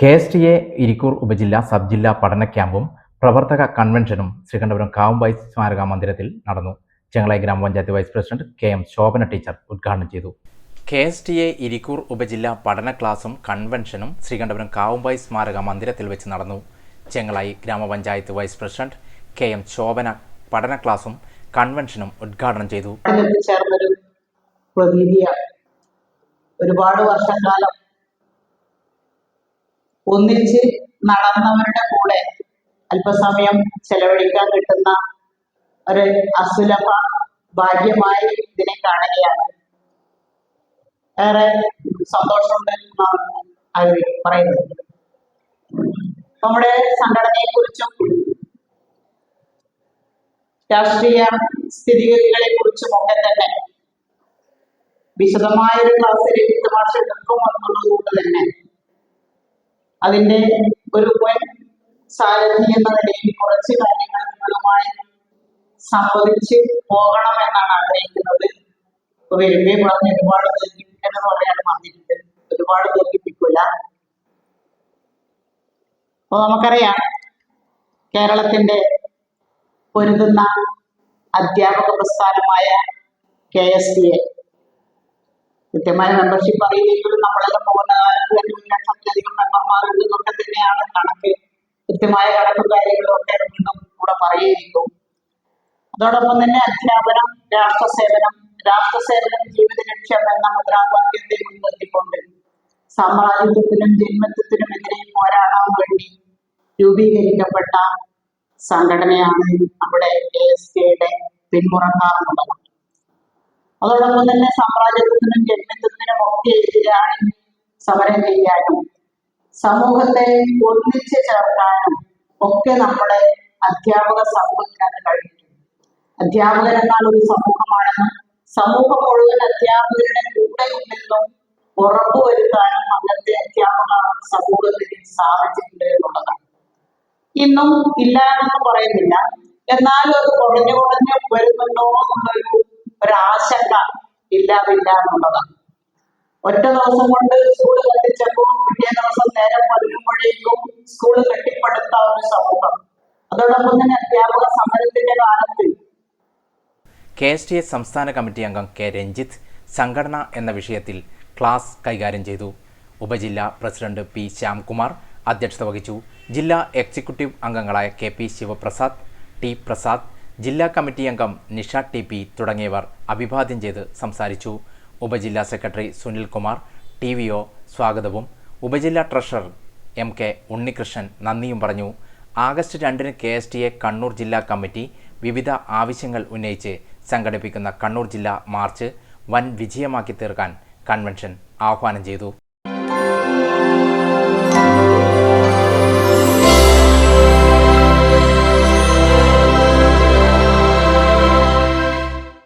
K S T A Irikkur ഉപജില്ല sub ജില്ലാ പഠന ക്യാമ്പും പ്രവർത്തക കൺവെൻഷനും ശ്രീകണ്ഠപുരം കാവുംബായി സ്മാരക മന്ദിരത്തിൽ നടന്നു. ചെങ്ങളായി ഗ്രാമപഞ്ചായത്ത് vice president K M Shobhana teacher ഉദ്ഘാടനം ചെയ്തു. K S T A Irikkur ഉപജില്ല പഠന ക്ലാസും കൺവെൻഷനും ശ്രീകണ്ഠപുരം കാവുംബായി സ്മാരക മന്ദിരത്തിൽ വെച്ച് നടന്നു. ചെങ്ങളായി ഗ്രാമപഞ്ചായത്ത് vice president K M Shobhana പഠന ക്ലാസും കൺവെൻഷനും ഉദ്ഘാടനം ചെയ്തു. ഒരുപാട് വർഷക്കാലം ഒന്നിച്ച് നടന്നവരുടെ കൂടെ അല്പസമയം ചെലവഴിക്കാൻ കിട്ടുന്ന ഒരു അസുലഭ ഭാഗ്യമായി ഇതിനെ കാണുകയാണ്. ഏറെ സന്തോഷമുണ്ട് എന്നാണ് അവർ പറയുന്നത്. നമ്മുടെ സംഘടനയെ കുറിച്ചും രാഷ്ട്രീയ സ്ഥിതിഗതികളെ കുറിച്ചും ഒക്കെ തന്നെ വിശദമായ ഒരു ക്ലാസ് രജിത് എടുക്കും എന്നുള്ളത് കൊണ്ട് തന്നെ അതിന്റെ ഒരു വൻ സാരഥി എന്ന നിലയിൽ കുറച്ച് കാര്യങ്ങൾ നിങ്ങളുമായി സംവദിച്ച് പോകണം എന്നാണ് ആഗ്രഹിക്കുന്നത്. ഇപ്പൊ വരുമ്പേ പറഞ്ഞ് ഒരുപാട് ദീർഘിപ്പിക്കണം എന്ന് പറഞ്ഞിട്ടുണ്ട് ഒരുപാട് ദീർഘിപ്പിക്കില്ല അപ്പൊ നമുക്കറിയാം കേരളത്തിന്റെ പൊരുതുന്ന അധ്യാപക പ്രസ്ഥാനമായ കെ എസ് ഡി എ. കൃത്യമായ മെമ്പർഷിപ്പ് അറിയില്ലെങ്കിലും നമ്മളെല്ലാം പോകുന്ന കാലത്ത് തന്നെ തന്നെയാണ് കണക്ക്. കൃത്യമായ കണക്കും കാര്യങ്ങളും ഒക്കെ വീണ്ടും പറയുകയും അതോടൊപ്പം തന്നെ അധ്യാപനം രാഷ്ട്രസേവനം രാഷ്ട്രസേവനം ജീവിത ലക്ഷ്യം എന്ന മുദ്രാവാക്യത്തെ മുൻനിർത്തിക്കൊണ്ട് സാമ്രാജ്യത്വത്തിനും ജന്മത്വത്തിനും എതിരെ പോരാടാൻ വേണ്ടി രൂപീകരിക്കപ്പെട്ട സംഘടനയാണ് നമ്മുടെ കെ എസ് കെയുടെ പിന്മുറക്കാർ അതോടൊപ്പം തന്നെ സാമ്രാജ്യത്വത്തിനും ജന്മത്വത്തിനും ഒക്കെ എതിരാണ് സമരം ചെയ്യാനും സമൂഹത്തെ ഒന്നിച്ചു ചേർക്കാനും ഒക്കെ നമ്മുടെ അധ്യാപക സമൂഹത്തിനത് കഴിയുന്നത് അധ്യാപകർ എന്നാൽ ഒരു സമൂഹമാണെന്നും സമൂഹം മുഴുവൻ അധ്യാപകരുടെ കൂടെ ഉണ്ടെന്നും ഉറപ്പുവരുത്താനും അന്നത്തെ അധ്യാപക സമൂഹത്തിന് സാധിച്ചിട്ടുണ്ട് എന്നുള്ളതാണ്. ഇന്നും ഇല്ല എന്ന് പറയുന്നില്ല. എന്നാലും അത് കുറഞ്ഞു കുറഞ്ഞു വരുന്നുണ്ടോ എന്നുള്ളൊരു ആശങ്ക ഇല്ലാതില്ല എന്നുള്ളതാണ്. ഒറ്റ ദിവസം കൊണ്ട് സ്കൂൾ കത്തിച്ചപ്പോൾ പിറ്റേ ദിവസം നേരം പതിരുമ്പോഴേക്കും സ്കൂൾ കെട്ടിപ്പടുത്ത ഒരു സമൂഹം. അതോടൊപ്പം തന്നെ അധ്യാപക സമരത്തിന്റെ കാലത്ത്. കെ എസ് ടി എസ് സംസ്ഥാന കമ്മിറ്റി അംഗം കെ രഞ്ജിത്ത് സംഘടന എന്ന വിഷയത്തിൽ ക്ലാസ് കൈകാര്യം ചെയ്തു. ഉപജില്ലാ പ്രസിഡന്റ് പി ശ്യാംകുമാർ അധ്യക്ഷത വഹിച്ചു. ജില്ലാ എക്സിക്യൂട്ടീവ് അംഗങ്ങളായ K P Sivaprasad T Prasad ജില്ലാ കമ്മിറ്റി അംഗം നിഷ ടി പി തുടങ്ങിയവർ അഭിവാദ്യം ചെയ്ത് സംസാരിച്ചു. ഉപജില്ലാ secretary Sunilkumar T V O സ്വാഗതവും. ഉപജില്ലാ ട്രഷറർ എം കെ ഉണ്ണികൃഷ്ണൻ നന്ദിയും പറഞ്ഞു. ആഗസ്റ്റ് രണ്ടിന് K S T A Kannur ജില്ലാ കമ്മിറ്റി വിവിധ ആവശ്യങ്ങൾ ഉന്നയിച്ച് സംഘടിപ്പിക്കുന്ന കണ്ണൂർ ജില്ലാ മാർച്ച് വൻ വിജയമാക്കി തീർക്കാൻ കൺവെൻഷൻ ആഹ്വാനം ചെയ്തു.